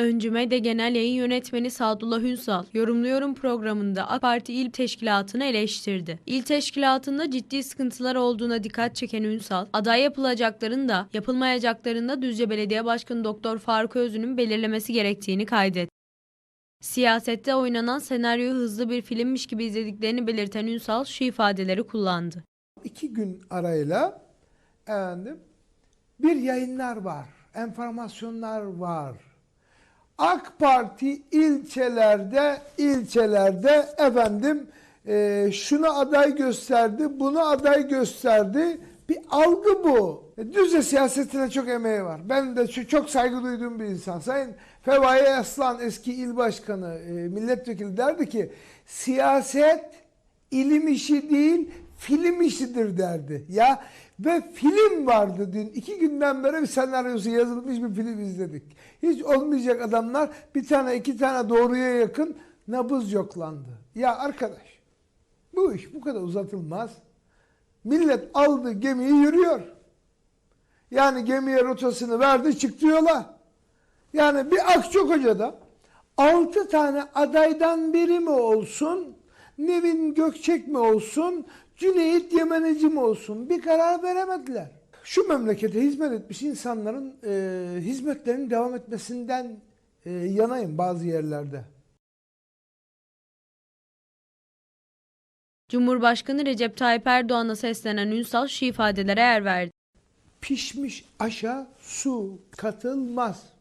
Öncü Medya Genel Yayın Yönetmeni Sadullah Ünsal, Yorumluyorum programında AK Parti İl Teşkilatı'nı eleştirdi. İl Teşkilatı'nda ciddi sıkıntılar olduğuna dikkat çeken Ünsal, aday yapılacakların da yapılmayacakların da Düzce Belediye Başkanı Doktor Faruk Özü'nün belirlemesi gerektiğini kaydetti. Siyasette oynanan senaryoyu hızlı bir filmmiş gibi izlediklerini belirten Ünsal şu ifadeleri kullandı. iki gün arayla efendim bir yayınlar var, enformasyonlar var. AK Parti ilçelerde ilçelerde efendim e, şunu aday gösterdi, bunu aday gösterdi. Bir algı bu. E, Düzce siyasetine çok emeği var. Ben de çok saygı duyduğum bir insan. Sayın Fevai Aslan eski il başkanı, e, milletvekili derdi ki siyaset ilim işi değil film işidir derdi. Ya ve film vardı dün. iki günden beri bir senaryosu yazılmış bir film izledik. Hiç olmayacak adamlar bir tane iki tane doğruya yakın nabız yoklandı. Ya arkadaş bu iş bu kadar uzatılmaz. Millet aldı gemiyi yürüyor. Yani gemiye rotasını verdi çıktı yola. Yani bir Akçakoca'da 6 tane adaydan biri mi olsun, Nevin Gökçek mi olsun, Cüneyt Yemeneci mi olsun bir karar veremediler. Şu memlekete hizmet etmiş insanların e, hizmetlerinin devam etmesinden e, yanayım bazı yerlerde. Cumhurbaşkanı Recep Tayyip Erdoğan'a seslenen Ünsal şu ifadelere yer verdi. Pişmiş aşa su katılmaz.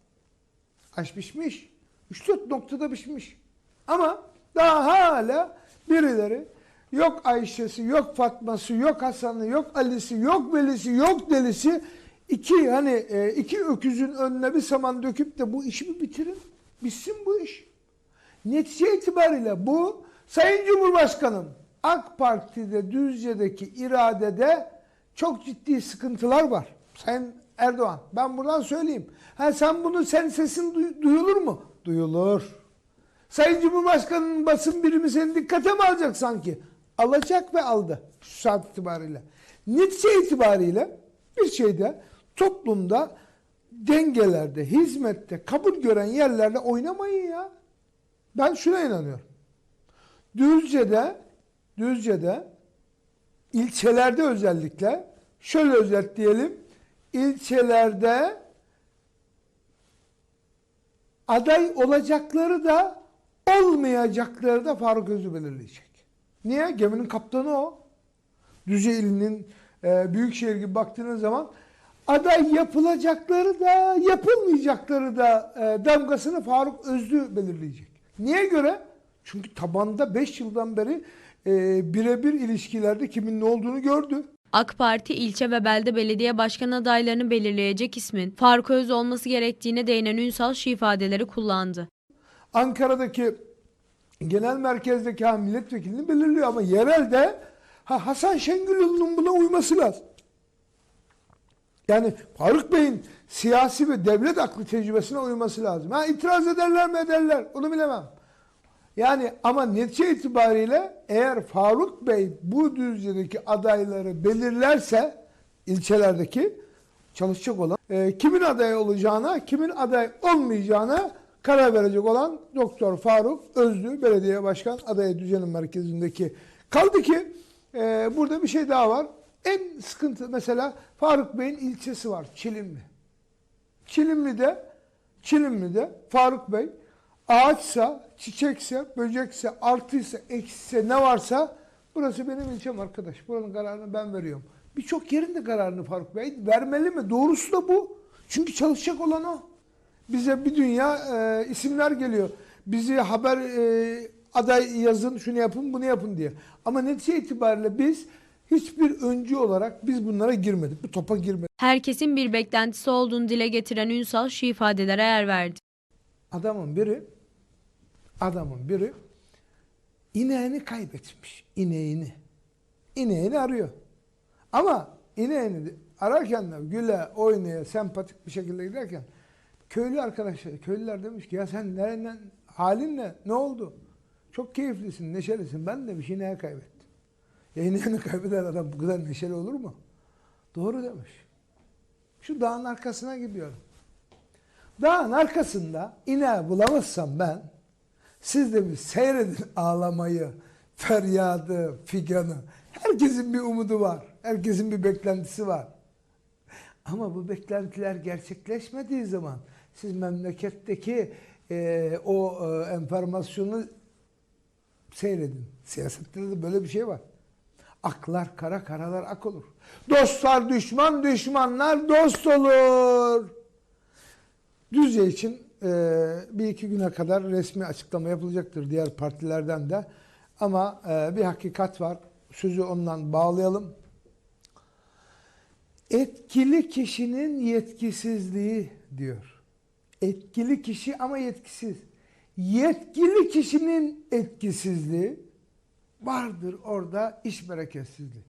Aş pişmiş. 3-4 noktada pişmiş. Ama daha hala birileri yok Ayşe'si, yok Fatma'sı, yok Hasan'ı, yok Ali'si, yok Veli'si, yok Delisi iki hani e, iki öküzün önüne bir saman döküp de bu işi bir bitirin. Bitsin bu iş. Netice itibariyle bu Sayın Cumhurbaşkanım AK Parti'de Düzce'deki iradede çok ciddi sıkıntılar var. Sayın Erdoğan ben buradan söyleyeyim. Ha sen bunu sen sesin duy- duyulur mu? Duyulur. Sayın Cumhurbaşkanı'nın basın birimi seni dikkate mi alacak sanki? Alacak ve aldı şu saat itibariyle. Netice itibariyle bir şeyde toplumda dengelerde, hizmette, kabul gören yerlerde oynamayın ya. Ben şuna inanıyorum. Düzce'de, Düzce'de ilçelerde özellikle şöyle özetleyelim. İlçelerde aday olacakları da olmayacakları da Faruk Özü belirleyecek. Niye? Geminin kaptanı o. Düzce ilinin e, büyükşehir gibi baktığınız zaman aday yapılacakları da yapılmayacakları da e, damgasını Faruk Özlü belirleyecek. Niye göre? Çünkü tabanda 5 yıldan beri e, birebir ilişkilerde kimin ne olduğunu gördü. AK Parti ilçe ve belde belediye başkan adaylarını belirleyecek ismin Faruk Öz olması gerektiğine değinen Ünsal şu ifadeleri kullandı. Ankara'daki genel merkezdeki ha milletvekilini belirliyor ama yerelde ha Hasan Şengül'ün buna uyması lazım. Yani Faruk Bey'in siyasi ve devlet aklı tecrübesine uyması lazım. Ha itiraz ederler mi ederler onu bilemem. Yani ama netice itibariyle eğer Faruk Bey bu düzledeki adayları belirlerse ilçelerdeki çalışacak olan e, kimin aday olacağına, kimin aday olmayacağına karar verecek olan Doktor Faruk Özlü Belediye Başkan adayı düzenin merkezindeki. Kaldı ki e, burada bir şey daha var. En sıkıntı mesela Faruk Bey'in ilçesi var Çilimli. Çilimli'de Çilimli'de Faruk Bey ağaçsa, çiçekse, böcekse, artıysa, eksiyse ne varsa burası benim ilçem arkadaş. Buranın kararını ben veriyorum. Birçok yerin de kararını Faruk Bey vermeli mi? Doğrusu da bu. Çünkü çalışacak olan o. Bize bir dünya e, isimler geliyor. Bizi haber e, aday yazın, şunu yapın, bunu yapın diye. Ama netice itibariyle biz hiçbir öncü olarak biz bunlara girmedik. Bu topa girmedik. Herkesin bir beklentisi olduğunu dile getiren Ünsal şu ifadelere yer verdi. Adamın biri adamın biri ineğini kaybetmiş. ineğini. İneğini arıyor. Ama ineğini ararken de güle oynaya sempatik bir şekilde giderken köylü arkadaşlar, köylüler demiş ki ya sen nereden halin ne? Ne oldu? Çok keyiflisin, neşelisin. Ben de bir şey ineği kaybettim. Ya ineğini kaybeden adam bu kadar neşeli olur mu? Doğru demiş. Şu dağın arkasına gidiyorum. Dağın arkasında ineği bulamazsam ben, siz de bir seyredin ağlamayı, feryadı, figanı. Herkesin bir umudu var. Herkesin bir beklentisi var. Ama bu beklentiler gerçekleşmediği zaman siz memleketteki e, o e, enformasyonu seyredin. Siyasette de böyle bir şey var. Aklar kara, karalar ak olur. Dostlar düşman, düşmanlar dost olur. Düzce için e, bir iki güne kadar resmi açıklama yapılacaktır diğer partilerden de. Ama e, bir hakikat var. Sözü ondan bağlayalım. Etkili kişinin yetkisizliği diyor. Etkili kişi ama yetkisiz. Yetkili kişinin etkisizliği vardır orada iş bereketsizliği.